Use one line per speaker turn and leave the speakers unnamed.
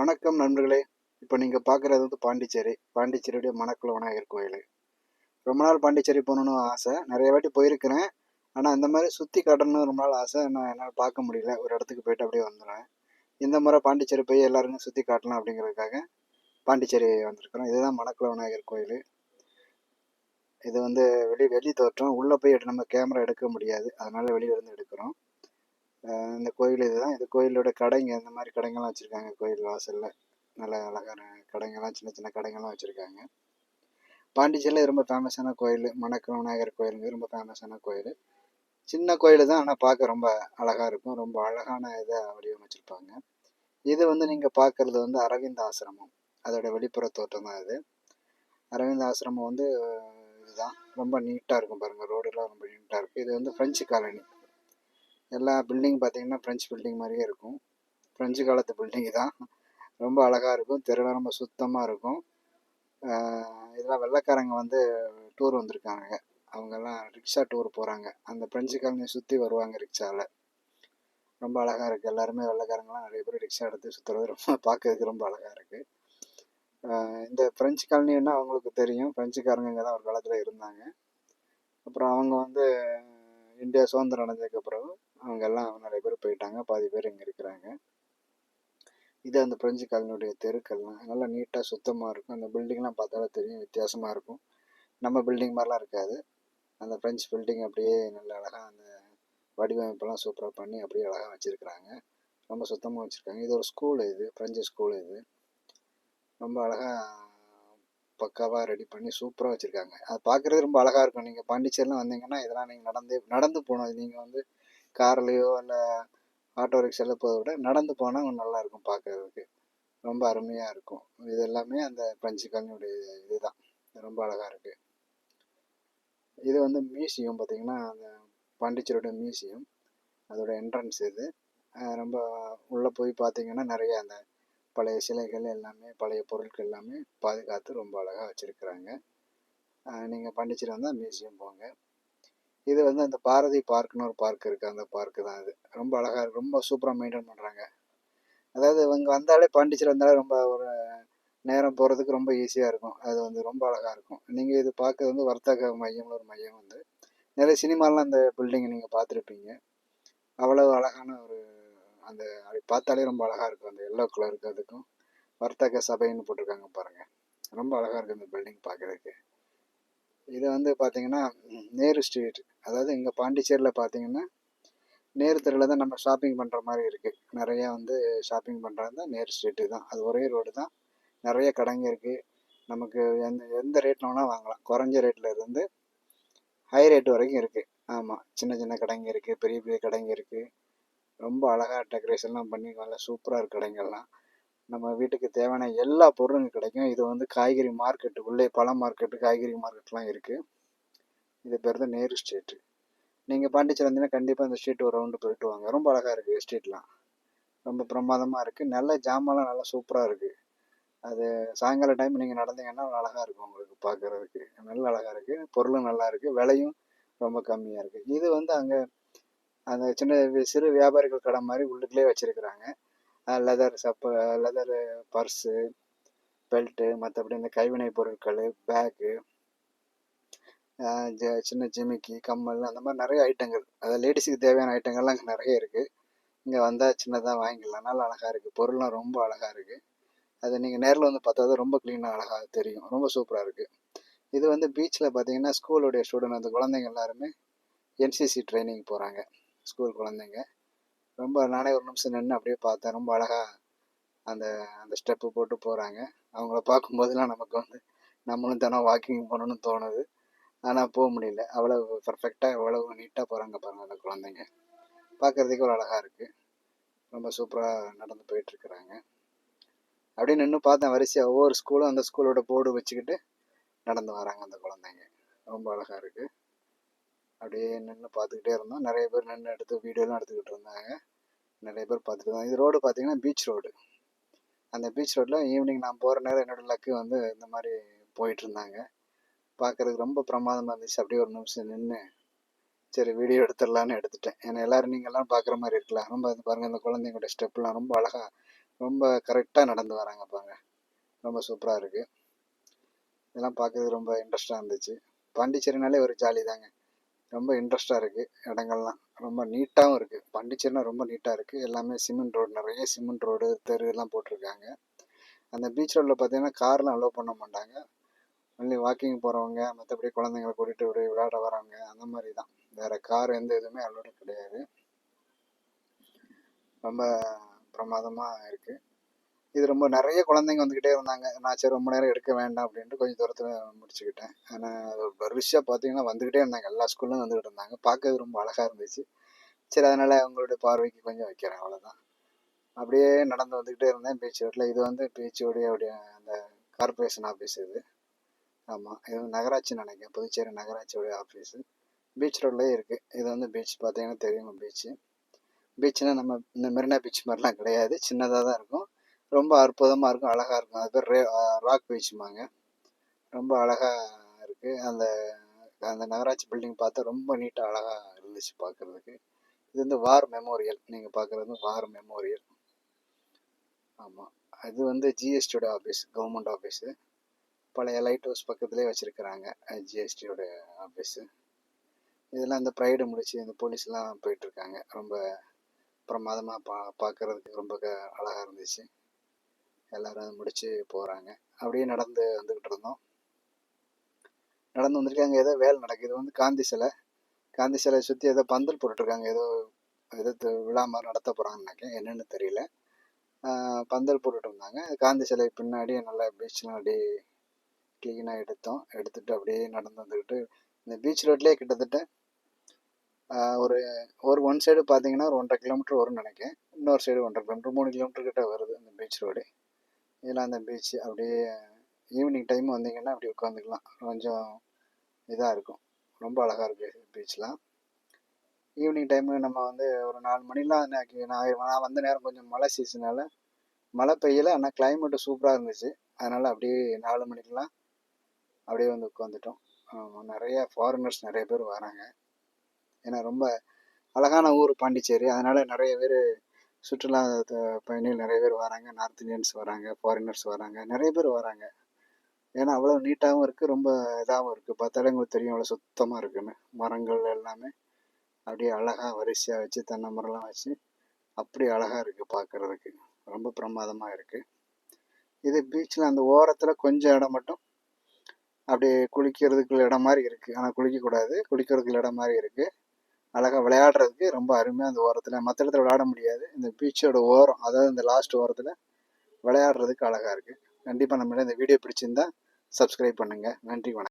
வணக்கம் நண்பர்களே. இப்போ நீங்கள் பார்க்குறது வந்து பாண்டிச்சேரி. பாண்டிச்சேரியுடைய மணக்குள விநாயகர் கோயில். ரொம்ப நாள் பாண்டிச்சேரி போகணுன்னு ஆசை. நிறைய வாட்டி போயிருக்கிறேன். ஆனால் இந்த மாதிரி சுற்றி காட்டணும்னு ரொம்ப நாள் ஆசை. நான் என்னால் பார்க்க முடியல. ஒரு இடத்துக்கு போயிட்டு அப்படியே வந்துடுவேன் இந்த முறை பாண்டிச்சேரி போய் எல்லாருக்கும் சுற்றி காட்டலாம் அப்படிங்கிறதுக்காக பாண்டிச்சேரி வந்திருக்கிறோம். இதுதான் மணக்குள விநாயகர் கோயில். இது வந்து வெளி வெளி தோற்றம். உள்ளே போய் நம்ம கேமரா எடுக்க முடியாது. அதனால் வெளியே இருந்து எடுக்கிறோம். இந்த கோயில் இதுதான். இது கோயிலோட கடைங்க. இந்த மாதிரி கடைங்கள்லாம் வச்சுருக்காங்க. கோயில் வாசலில். நல்ல அழகான கடைங்கள்லாம் சின்ன சின்ன கடைங்கள்லாம் வச்சுருக்காங்க. பாண்டிச்சேரியில் ரொம்ப ஃபேமஸான கோயில். மணக்க விநாயகர் கோயிலுங்க. ரொம்ப ஃபேமஸான கோயில். சின்ன கோயில் தான். ஆனால் பார்க்க ரொம்ப அழகாக இருக்கும். ரொம்ப அழகான இதை வடிவமைச்சிருப்பாங்க. இது வந்து நீங்கள் பார்க்குறது வந்து அரவிந்த் ஆசிரமம். அதோட வெளிப்புற தோட்டம் தான் இது. அரவிந்த் ஆசிரமம் வந்து இதுதான். ரொம்ப நீட்டாக இருக்கும் பாருங்கள் ரோடெல்லாம் ரொம்ப நீட்டாக இருக்குது இது வந்து ஃப்ரெஞ்சு காலனி எல்லா பில்டிங் பார்த்தீங்கன்னா ஃப்ரெஞ்சு பில்டிங் மாதிரியே இருக்கும். ஃப்ரெஞ்சு காலத்து பில்டிங் தான். ரொம்ப அழகாக இருக்கும். தெருலாம் ரொம்ப சுத்தமாக இருக்கும். இதெல்லாம் வெள்ளைக்காரங்க வந்து டூர் வந்திருக்காங்க. அவங்கெல்லாம் ரிக்ஷா டூர் போகிறாங்க அந்த ஃப்ரெஞ்சு காலனியை சுற்றி வருவாங்க ரிக்ஷாவில் ரொம்ப அழகாக இருக்குது எல்லாருமே வெள்ளைக்காரங்களாம் நிறைய பேர் ரிக்ஷா எடுத்து சுற்றுறது ரொம்ப பார்க்கறதுக்கு ரொம்ப அழகாக இருக்குது இந்த ஃப்ரெஞ்சு காலனின்னா அவங்களுக்கு தெரியும். ஃப்ரெஞ்சுக்காரங்க தான் ஒரு காலத்தில் இருந்தாங்க. அப்புறம் அவங்க வந்து இந்தியா சுதந்திரம் அடைஞ்சதுக்கப்புறம் அவங்க எல்லாம் நிறைய பேர் போயிட்டாங்க. பாதி பேர் இங்கே இருக்கிறாங்க. இது அந்த பிரெஞ்சு காலனியுடைய தெருக்கள்லாம் நல்லா நீட்டாக சுத்தமாக இருக்கும். அந்த பில்டிங்லாம் பார்த்தாலே தெரியும் வித்தியாசமாக இருக்கும். நம்ம பில்டிங் மாதிரிலாம் இருக்காது. அந்த ஃப்ரெஞ்ச் பில்டிங் அப்படியே நல்ல அழகாக அந்த வடிவமைப்பெல்லாம் சூப்பராக பண்ணி அப்படியே அழகாக வச்சுருக்குறாங்க. ரொம்ப சுத்தமாக வச்சுருக்காங்க. இது ஒரு ஸ்கூல் இது ஃப்ரெஞ்சு ஸ்கூல் இது. ரொம்ப அழகாக பக்காவாக ரெடி பண்ணி சூப்பராக வச்சுருக்காங்க. அதை பார்க்குறது ரொம்ப அழகாக இருக்கும். நீங்கள் பாண்டிச்சேரிலாம் வந்தீங்கன்னா இதெல்லாம் நீங்கள் நடந்து நடந்து போனோம் நீங்கள் வந்து கார்லேயோ இல்லை ஆட்டோ ரிக்ஷாவில் போகிறத விட நடந்து போனால் நல்லாயிருக்கும் பார்க்குறதுக்கு ரொம்ப அருமையாக இருக்கும். இது எல்லாமே அந்த பஞ்சுக்காலனுடைய இது தான் ரொம்ப அழகாக இருக்குது இது வந்து மியூசியம் பார்த்திங்கன்னா அந்த பாண்டிச்சேரியோட மியூசியம் அதோட என்ட்ரன்ஸ் இது. ரொம்ப உள்ளே போய் பார்த்தீங்கன்னா நிறைய அந்த பழைய சிலைகள் எல்லாமே பழைய பொருட்கள் எல்லாமே பாதுகாத்து ரொம்ப அழகாக வச்சுருக்குறாங்க. நீங்கள் பாண்டிச்சேரி வந்தால் மியூசியம் போங்க. இது வந்து அந்த பாரதி பார்க்னு ஒரு பார்க் இருக்குது அந்த பார்க்கு தான் அது ரொம்ப அழகாக இருக்குது ரொம்ப சூப்பராக மெயின்டைன் பண்ணுறாங்க அதாவது இவங்க வந்தாலே பாண்டிச்சேரி வந்தாலே ரொம்ப ஒரு நேரம் போகிறதுக்கு ரொம்ப ஈஸியாக இருக்கும். அது வந்து ரொம்ப அழகாக இருக்கும். நீங்கள் இது பார்க்குறது வந்து வர்த்தக மையம்னு ஒரு மையம் வந்து. நிறைய சினிமாலாம் அந்த பில்டிங்கை நீங்கள் பார்த்துருப்பீங்க. அவ்வளோ அழகான ஒரு அந்த அப்படி பார்த்தாலே ரொம்ப அழகாக இருக்கும் அந்த எல்லோ கலருக்கு அதுக்கும் வர்த்தக சபைன்னு போட்டிருக்காங்க பாருங்கள் ரொம்ப அழகாக இருக்குது இந்த பில்டிங் பார்க்குறதுக்கு. இது வந்து பார்த்தீங்கன்னா நேரு ஸ்ட்ரீட் அதாவது இங்கே பாண்டிச்சேரியில் பார்த்தீங்கன்னா நேரு தெருவில் தான் நம்ம ஷாப்பிங் பண்ணுற மாதிரி இருக்குது நிறையா வந்து ஷாப்பிங் பண்ணுறது தான் நேரு ஸ்ட்ரீட்டு தான். அது ஒரே ரோடு தான். நிறைய கடைங்க இருக்குது நமக்கு எந்த எந்த ரேட்டில் வேணால் வாங்கலாம். குறைஞ்ச ரேட்டில் இருந்து ஹை ரேட் வரைக்கும் இருக்குது ஆமாம் சின்ன சின்ன கடைங்க இருக்குது பெரிய பெரிய கடைங்க இருக்குது ரொம்ப அழகாக டெக்கரேஷன்லாம் பண்ணி நல்லா சூப்பராக இருக்குது கடைங்கள்லாம். நம்ம வீட்டுக்கு தேவையான எல்லா பொருளும் கிடைக்கும். இது வந்து காய்கறி மார்க்கெட்டு உள்ளே பழ மார்க்கெட்டு காய்கறி மார்க்கெட்லாம் இருக்குது இது பேர் தான் நேரு ஸ்ட்ரீட்டு நீங்கள் பாண்டிச்சேரி வந்தீங்கன்னா கண்டிப்பாக இந்த ஸ்ட்ரீட் ஒரு ரவுண்டு போயிட்டு வாங்க. ரொம்ப அழகாக இருக்குது ஸ்ட்ரீட்லாம் ரொம்ப பிரமாதமாக இருக்குது நல்ல ஜாமான்லாம் நல்லா சூப்பராக இருக்குது அது சாயங்கால டைம் நீங்கள் நடந்தீங்கன்னா அழகாக இருக்கும் உங்களுக்கு பார்க்குறதுக்கு நல்ல அழகாக இருக்குது பொருளும் நல்லா இருக்குது விலையும் ரொம்ப கம்மியாக இருக்குது இது வந்து அங்கே அந்த சின்ன சிறு வியாபாரிகள் கடை மாதிரி உள்ளுக்குள்ளே வச்சுருக்குறாங்க. லெதர் சப்ப லெதரு பர்ஸு பெல்ட்டு மற்றபடி இந்த கைவினை பொருட்கள் பேக்கு சின்ன ஜிமிக்கி கம்மல் அந்த மாதிரி நிறைய ஐட்டங்கள் அதாவது லேடிஸுக்கு தேவையான ஐட்டங்கள்லாம் இங்கே நிறைய இருக்குது இங்கே வந்தால் சின்னதாக வாங்கிக்கலாம். நல்லா அழகாக இருக்குது பொருள்லாம் ரொம்ப அழகாக இருக்குது அது நீங்கள் நேரில் வந்து பார்த்தா தான் ரொம்ப க்ளீனாக அழகாக தெரியும். ரொம்ப சூப்பராக இருக்குது இது வந்து பீச்சில் பார்த்தீங்கன்னா ஸ்கூலுடைய ஸ்டூடெண்ட் அந்த குழந்தைங்க எல்லாருமே என்சிசி ட்ரைனிங் போகிறாங்க ஸ்கூல் குழந்தைங்க. ரொம்ப நானே ஒரு நிமிஷம் நின்று அப்படியே பார்த்தேன். ரொம்ப அழகாக அந்த அந்த ஸ்டெப்பு போட்டு போகிறாங்க அவங்கள பார்க்கும்போதெல்லாம் நமக்கு வந்து நம்மளும் தினம் வாக்கிங் போகணுன்னு தோணுது. ஆனால் போக முடியல. அவ்வளோ பர்ஃபெக்டாக எவ்வளோ நீட்டாக போகிறாங்க பாருங்கள் அந்த குழந்தைங்க. பார்க்குறதுக்கு ஒரு அழகாக இருக்குது ரொம்ப சூப்பராக நடந்து போயிட்டுருக்குறாங்க அப்படியே நின்று பார்த்தேன். வரிசையாக ஒவ்வொரு ஸ்கூலும் அந்த ஸ்கூலோட போர்டு வச்சுக்கிட்டு நடந்து வராங்க அந்த குழந்தைங்க. ரொம்ப அழகாக இருக்குது அப்படியே நின்று பார்த்துக்கிட்டே இருந்தோம். நிறைய பேர் நின்று எடுத்து வீடியோலாம் எடுத்துக்கிட்டு இருந்தாங்க. நிறைய பேர் பார்த்துட்டு இருந்தாங்க. இது ரோடு பார்த்தீங்கன்னா பீச் ரோடு அந்த பீச் ரோட்டில் ஈவினிங் நான் போகிற நேரம் என்னோடய லக்கு வந்து இந்த மாதிரி போயிட்டு இருந்தாங்க. பார்க்குறதுக்கு ரொம்ப பிரமாதமாக இருந்துச்சு. அப்படியே ஒரு நிமிஷம் நின்று சரி வீடியோ எடுத்துடலான்னு எடுத்துட்டேன். ஏன்னா எல்லோரும் நீங்கள்லாம் பார்க்குற மாதிரி இருக்கலாம். ரொம்ப இது பாருங்கள் இந்த குழந்தைங்களோட ஸ்டெப்லாம் ரொம்ப அழகாக ரொம்ப கரெக்டாக நடந்து வராங்க பாருங்க. ரொம்ப சூப்பராக இருக்குது இதெல்லாம் பார்க்குறதுக்கு ரொம்ப இன்ட்ரெஸ்டாக இருந்துச்சு. பாண்டிச்சேரினாலே ஒரு ஜாலி தாங்க. ரொம்ப இன்ட்ரெஸ்டாக இருக்குது இடங்கள்லாம். ரொம்ப நீட்டாகவும் இருக்குது பாண்டிச்சேரினா ரொம்ப நீட்டாக இருக்குது எல்லாமே சிமெண்ட் ரோடு நிறைய சிமெண்ட் ரோடு தெரு எல்லாம் போட்டிருக்காங்க. அந்த பீச் ரோட்டில் பார்த்தீங்கன்னா கார்லாம் அலோவ் பண்ண மாட்டாங்க. ஒன்லி வாக்கிங் போகிறவங்க மற்றபடி குழந்தைங்களை கூட்டிகிட்டு விட விளையாட வரவங்க அந்த மாதிரி தான் வேறு கார் எந்த இதுவுமே அலோடு கிடையாது. ரொம்ப பிரமாதமாக இருக்குது இது ரொம்ப நிறைய குழந்தைங்க வந்துக்கிட்டே இருந்தாங்க. நான் சரி ரொம்ப நேரம் எடுக்க வேண்டாம் அப்படின்ட்டு கொஞ்சம் தூரத்தில் முடிச்சுக்கிட்டேன். ஆனால் வரிசையாக பார்த்தீங்கன்னா வந்துக்கிட்டே இருந்தாங்க. எல்லா ஸ்கூல்லும் வந்துக்கிட்டு இருந்தாங்க. பார்க்கறது ரொம்ப அழகாக இருந்துச்சு. சரி அதனால் அவங்களுடைய பார்வைக்கு கொஞ்சம் வைக்கிறேன் அவ்வளோதான் அப்படியே நடந்து வந்துக்கிட்டே இருந்தேன் பீச் ரோட்டில் இது வந்து பீச்சோடைய அப்படியே அந்த கார்பரேஷன் ஆஃபீஸ் இது. ஆமாம் இது வந்து நகராட்சி நினைக்கிறேன். புதுச்சேரி நகராட்சியோடைய ஆஃபீஸு பீச் ரோட்லேயே இருக்குது இது வந்து பீச் பார்த்தீங்கன்னா தெரியும் பீச்சு பீச்னால் நம்ம இந்த மெரினா பீச் மாதிரிலாம் கிடையாது. சின்னதாக தான் இருக்கும். ரொம்ப அற்புதமாக இருக்கும் அழகாக இருக்கும். அது பேர் ரே ராக் பீச்சுமாங்க ரொம்ப அழகாக இருக்குது அந்த அந்த நகராட்சி பில்டிங் பார்த்தா ரொம்ப நீட்டாக அழகாக இருந்துச்சு பார்க்குறதுக்கு இது வந்து வார் மெமோரியல் நீங்கள் பார்க்குறது வார் மெமோரியல் ஆமாம் அது வந்து ஜிஎஸ்டியோட ஆஃபீஸ் கவர்மெண்ட் ஆஃபீஸு பழைய லைட் ஹவுஸ் பக்கத்துலேயே வச்சுருக்குறாங்க ஜிஎஸ்டியோட ஆஃபீஸு இதெல்லாம் இந்த ப்ரைடு முடிச்சு இந்த போலீஸ்லாம் போயிட்டுருக்காங்க ரொம்ப பிரமாதமாக பா பார்க்குறதுக்கு ரொம்ப க அழகாக இருந்துச்சு. எல்லோரும் அதை முடித்து போகிறாங்க அப்படியே நடந்து வந்துக்கிட்டு இருந்தோம். நடந்து வந்திருக்காங்க ஏதோ வேலை நடக்குது. இது வந்து காந்தி சிலை. காந்தி சிலையை சுற்றி ஏதோ பந்தல் போட்டுட்ருக்காங்க. ஏதோ ஏதோ விழா மாதிரி நடத்த போகிறாங்கன்னு நினைக்கிறேன். என்னென்னு தெரியல. பந்தல் போட்டுட்டு இருந்தாங்க. காந்தி சிலை பின்னாடி நல்லா பீச்லாம் அப்படியே க்ளீனாக எடுத்தோம். எடுத்துகிட்டு அப்படியே நடந்து வந்துக்கிட்டு இந்த பீச் ரோட்லேயே கிட்டத்தட்ட ஒரு ஒரு ஒன் சைடு பார்த்தீங்கன்னா ஒரு ஒன்றரை கிலோமீட்டர் வரும்னு நினைக்கிறேன். இன்னொரு சைடு ஒன்றரை கிலோமீட்டர் மூணு கிலோமீட்டர் கிட்ட வருது அந்த பீச் ரோடு இதெல்லாம் அந்த பீச் அப்படியே ஈவினிங் டைம் வந்தீங்கன்னா அப்படி உட்காந்துக்கலாம் கொஞ்சம் இதாக இருக்கும். ரொம்ப அழகாக இருக்குது பீச்லாம் ஈவினிங் டைமு நம்ம வந்து ஒரு நாலு மணிலாம் நான் நான் வந்த நேரம் கொஞ்சம் மழை சீசனால் மழை பெய்யலை ஆனால் கிளைமேட்டு சூப்பராக இருந்துச்சு. அதனால் அப்படியே நாலு மணிக்கெலாம் அப்படியே வந்து உட்காந்துட்டோம் நிறைய ஃபாரினர்ஸ் நிறைய பேர் வராங்க. ஏன்னா ரொம்ப அழகான ஊர் பாண்டிச்சேரி. அதனால் நிறைய பேர் சுற்றுலா பயணிகள் நிறைய பேர் வராங்க. நார்த் இந்தியன்ஸ் வராங்க ஃபாரினர்ஸ் வராங்க நிறைய பேர் வராங்க. ஏன்னா அவ்வளோ நீட்டாகவும் இருக்குது ரொம்ப இதாகவும் இருக்குது பார்த்தாலே உங்களுக்கு தெரியும் அவ்வளோ சுத்தமாக இருக்குன்னு. மரங்கள் எல்லாமே அப்படியே அழகாக வரிசையாக வச்சு தென்னை மரம்லாம் வச்சு அப்படி அழகாக இருக்குது பார்க்குறதுக்கு. ரொம்ப பிரமாதமாக இருக்குது இது பீச்சில் அந்த ஓரத்தில் கொஞ்சம் இடம் மட்டும் அப்படியே குளிக்கிறதுக்குள்ள இடம் மாதிரி இருக்குது ஆனால் குளிக்கக்கூடாது. குளிக்கிறதுக்குள்ள இடம் மாதிரி இருக்குது அழகாக விளையாடுறதுக்கு ரொம்ப அருமையாக அந்த ஓரத்தில் மற்ற இடத்துல விளையாட முடியாது. இந்த பீச்சோட ஓரம் அதாவது இந்த லாஸ்ட் ஓரத்தில் விளையாடுறதுக்கு அழகாக இருக்குது கண்டிப்பாக நம்ம இந்த வீடியோ பிடிச்சிருந்தா சப்ஸ்கிரைப் பண்ணுங்கள் நன்றி வணக்கம்.